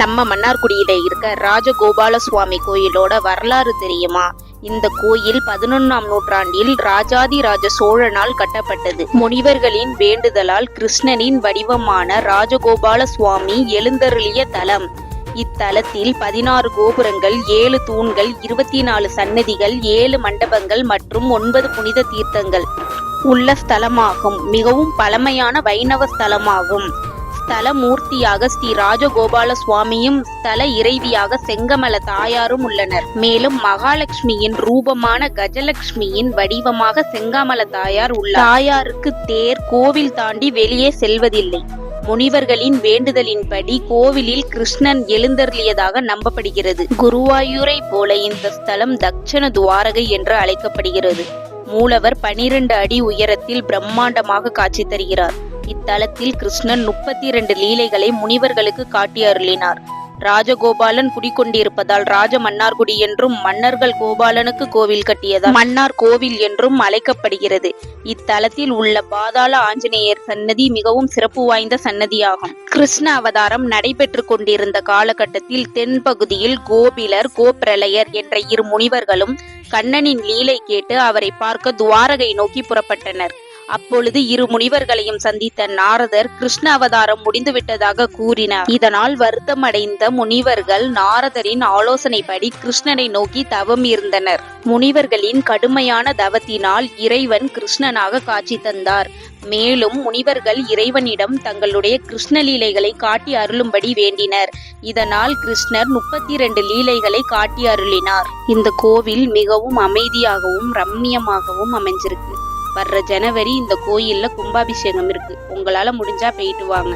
நம்ம மன்னார்குடியில இருக்க ராஜகோபால சுவாமி கோயிலோட வரலாறு தெரியுமா? இந்த கோயில் பதினொன்னாம் நூற்றாண்டில் ராஜாதி ராஜ சோழனால் கட்டப்பட்டது. முனிவர்களின் வேண்டுதலால் கிருஷ்ணனின் வடிவமான ராஜகோபால சுவாமி எழுந்தருளிய தலம். இத்தலத்தில் பதினாறு கோபுரங்கள் ஏழு தூண்கள் இருபத்தி நாலு சன்னதிகள் ஏழு மண்டபங்கள் மற்றும் ஒன்பது புனித தீர்த்தங்கள். உள்ள ஸ்தலமாகும். மிகவும் பழமையான வைணவ ஸ்தலமாகும். ஸ்தல மூர்த்தியாக ஸ்ரீ ராஜகோபால சுவாமியும் ஸ்தல இறைவியாக செங்கமல தாயாரும் உள்ளனர். மேலும் மகாலட்சுமியின் ரூபமான கஜலட்சுமியின் வடிவமாக செங்கமல தாயார் உள்ளார். தாயாருக்கு தேர் கோவில் தாண்டி வெளியே செல்வதில்லை. முனிவர்களின் வேண்டுதலின்படி கோவிலில் கிருஷ்ணன் எழுந்தருளியதாக நம்பப்படுகிறது. குருவாயூரை போல இந்த ஸ்தலம் தட்சண துவாரகை என்று அழைக்கப்படுகிறது. மூலவர் பனிரெண்டு அடி உயரத்தில் பிரம்மாண்டமாக காட்சி தருகிறார். இத்தலத்தில் கிருஷ்ணன் முப்பத்தி இரண்டு லீலைகளை முனிவர்களுக்கு காட்டி அருளினார். ராஜகோபாலன் குடிக்கொண்டிருப்பதால் ராஜ மன்னார்குடி என்றும் மன்னர்கள் கோபாலனுக்கு கோவில் கட்டியதால் மன்னார் கோவில் என்றும் அழைக்கப்படுகிறது. இத்தலத்தில் உள்ள பாதாள ஆஞ்சநேயர் சன்னதி மிகவும் சிறப்பு வாய்ந்த சன்னதியாகும். கிருஷ்ண அவதாரம் நடைபெற்று கொண்டிருந்த காலகட்டத்தில் தென்பகுதியில் கோபிலர் கோபிரலயர் என்ற இரு முனிவர்களும் கண்ணனின் லீலை கேட்டு அவரை பார்க்க துவாரகை நோக்கி புறப்பட்டனர். அப்பொழுது இரு முனிவர்களையும் சந்தித்த நாரதர் கிருஷ்ண அவதாரம் முடிந்துவிட்டதாக கூறினார். இதனால் வருத்தமடைந்த முனிவர்கள் நாரதரின் ஆலோசனைப்படி கிருஷ்ணனை நோக்கி தவம் இருந்தனர். முனிவர்களின் கடுமையான தவத்தினால் இறைவன் கிருஷ்ணனாக காட்சி தந்தார். மேலும் முனிவர்கள் இறைவனிடம் தங்களுடைய கிருஷ்ண லீலைகளை காட்டி அருளும்படி வேண்டினர். இதனால் கிருஷ்ணர் முப்பத்தி இரண்டு லீலைகளை காட்டி அருளினார். இந்த கோவில் மிகவும் அமைதியாகவும் ரம்மியமாகவும் அமைஞ்சிருக்கு. வர்ற ஜனவரி இந்த கோயில்ல கும்பாபிஷேகம் இருக்கு. உங்களால முடிஞ்சா போயிட்டு வாங்க.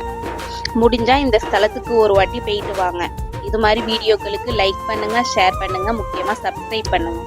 முடிஞ்சா இந்த ஸ்தலத்துக்கு ஒரு வாட்டி போயிட்டு வாங்க. இது மாதிரி வீடியோக்களுக்கு லைக் பண்ணுங்க ஷேர் பண்ணுங்க முக்கியமா சப்ஸ்கிரைப் பண்ணுங்க.